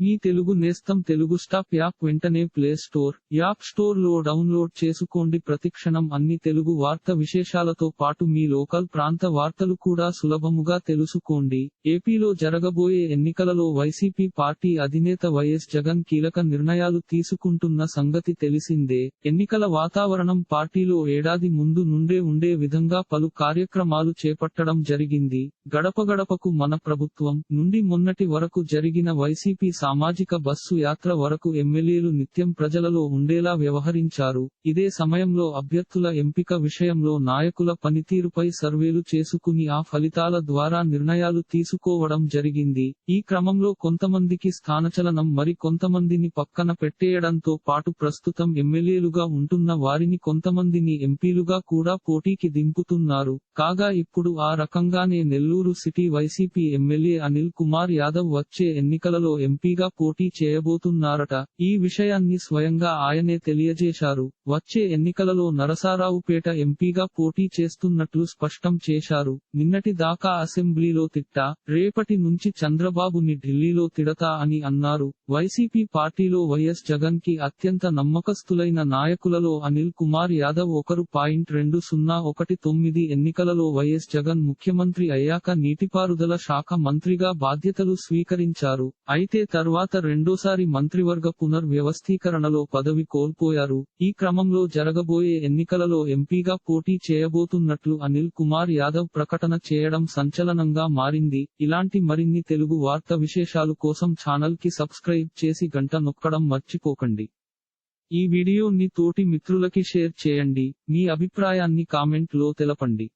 మీ తెలుగు నేస్తం Telugu stop app వెంటనే play store app స్టోర్లో డౌన్లోడ్ చేసుకోండి. ప్రతిక్షణం అన్ని తెలుగు వార్త విశేషాలతో పాటు మీ లోకల్ ప్రాంత వార్తలు కూడా సులభముగా తెలుసుకోండి. ఏపీలో జరగబోయే ఎన్నికలలో వైసీపీ పార్టీ అధినేత వైఎస్ జగన్ కీలక నిర్ణయాలు తీసుకుంటున్న సంగతి తెలిసిందే. ఎన్నికల వాతావరణం పార్టీలో ఏడాది ముందు నుండే ఉండే విధంగా పలు కార్యక్రమాలు చేపట్టడం జరిగింది. గడప గడపకు మన ప్రభుత్వం నుండి మొన్నటి వరకు జరిగిన వైసీపీ సామాజిక బస్సు యాత్ర వరకు ఎమ్మెల్యేలు నిత్యం ప్రజలలో ఉండేలా వ్యవహరించారు. ఇదే సమయంలో అభ్యర్థుల ఎంపిక విషయంలో నాయకుల పనితీరుపై సర్వేలు చేసుకుని ఆ ఫలితాల ద్వారా నిర్ణయాలు తీసుకోవడం జరిగింది. ఈ క్రమంలో కొంతమందికి స్థానచలనం మరి కొంతమందిని పక్కన పెట్టేయడంతో పాటు ప్రస్తుతం ఎమ్మెల్యేలుగా ఉంటున్న వారిని కొంతమందిని ఎంపీలుగా కూడా పోటీకి దింపుతున్నారు. కాగా ఇప్పుడు ఆ రకంగానే Nellore city YCP MLA Anil Kumar Yadav వచ్చే ఎన్నికలలో ఎంపీగా పోటీ చేయబోతున్నారట. ఈ విషయాన్ని స్వయంగా ఆయనే తెలియజేశారు. వచ్చే ఎన్నికలలో నరసారావుపేట ఎంపీగా పోటీ చేస్తున్నట్లు స్పష్టం చేశారు. నిన్నటి దాకా అసెంబ్లీలో తిట్టా రేపటి నుంచి చంద్రబాబుని ఢిల్లీలో తిడతా అని అన్నారు. వైసీపీ పార్టీలో వైఎస్ జగన్కి అత్యంత నమ్మకస్తులైన నాయకులలో అనిల్ కుమార్ యాదవ్ ఒకరు పాయింట్ రెండు సున్నా ఒకటి తొమ్మిది ఎన్నికలలో వైఎస్ జగన్ ముఖ్యమంత్రి అయ్యాక నీటిపారుదల శాఖ మంత్రిగా బాధ్యతలు స్వీకరించారు. అయితే తర్వాత రెండోసారి మంత్రివర్గ పునర్వ్యవస్థీకరణలో పదవి కోల్పోయారు. ఈ క్రమంలో జరగబోయే ఎన్నికలలో ఎంపీగా పోటీ చేయబోతున్నట్లు అనిల్ కుమార్ యాదవ్ ప్రకటన చేయడం సంచలనంగా మారింది. ఇలాంటి మరిన్ని తెలుగు వార్త విశేషాలు కోసం ఛానల్కి సబ్స్క్రైబ్ చేసి గంట నొక్కడం మర్చిపోకండి. ఈ వీడియోని తోటి మిత్రులకి షేర్ చేయండి. మీ అభిప్రాయాన్ని కామెంట్లో తెలపండి.